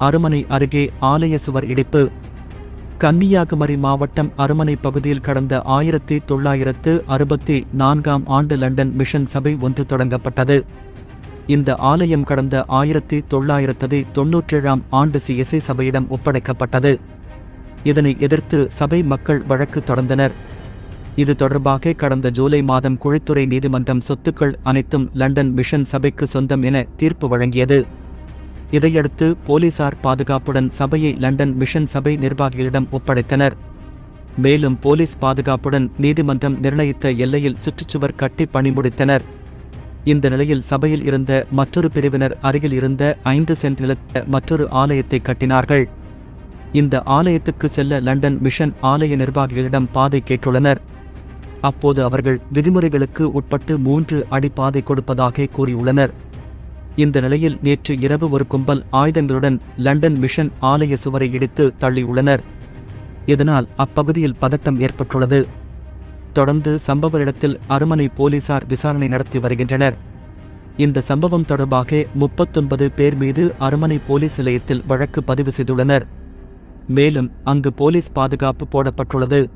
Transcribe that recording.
அருமனை அருகே ஆலய சுவர் இடிப்பு. கன்னியாகுமரி மாவட்டம் அருமனை பகுதியில் கடந்த ஆயிரத்தி தொள்ளாயிரத்து அறுபத்தி நான்காம் ஆண்டு லண்டன் மிஷன் சபை ஒன்று தொடங்கப்பட்டது. இந்த ஆலயம் கடந்த ஆயிரத்தி தொள்ளாயிரத்து தொன்னூற்றேழாம் ஆண்டு சிஎஸ்ஐ சபையிடம் ஒப்படைக்கப்பட்டது. இதனை எதிர்த்து சபை மக்கள் வழக்கு தொடர்ந்தனர். இது தொடர்பாக கடந்த ஜூலை மாதம் குழித்துறை நீதிமன்றம் சொத்துக்கள் அனைத்தும் லண்டன் மிஷன் சபைக்கு சொந்தம் என தீர்ப்பு வழங்கியது. இதையடுத்து போலீசார் பாதுகாப்புடன் சபையை லண்டன் மிஷன் சபை நிர்வாகிகளிடம் ஒப்படைத்தனர். மேலும் போலீஸ் பாதுகாப்புடன் நீதிமன்றம் நிர்ணயித்த எல்லையில் சுற்றுச்சுவர் கட்டி பணிமுடித்தனர் இந்த நிலையில் சபையில் இருந்த மற்றொரு பிரிவினர் அருகில் இருந்த ஐந்து சென்ட் நிலத்த மற்றொரு ஆலயத்தை கட்டினார்கள். இந்த ஆலயத்துக்கு செல்ல லண்டன் மிஷன் ஆலய நிர்வாகிகளிடம் பாதை கேட்டுள்ளனர். அப்போது அவர்கள் விதிமுறைகளுக்கு உட்பட்டு மூன்று அடி பாதை கொடுப்பதாக கூறியுள்ளனர். இந்த நிலையில் நேற்று இரவு ஒரு கும்பல் ஆயுதங்களுடன் லண்டன் மிஷன் ஆலய சுவரை இடித்து தள்ளியுள்ளனர் இதனால் அப்பகுதியில் பதட்டம் ஏற்பட்டுள்ளது. தொடர்ந்து சம்பவ இடத்தில் அருமனை போலீசார் விசாரணை நடத்தி வருகின்றனர். இந்த சம்பவம் தொடர்பாக முப்பத்தொன்பது பேர் மீது அருமனை போலீஸ் நிலையத்தில் வழக்கு பதிவு செய்துள்ளனர். மேலும் அங்கு போலீஸ் பாதுகாப்பு போடப்பட்டுள்ளது.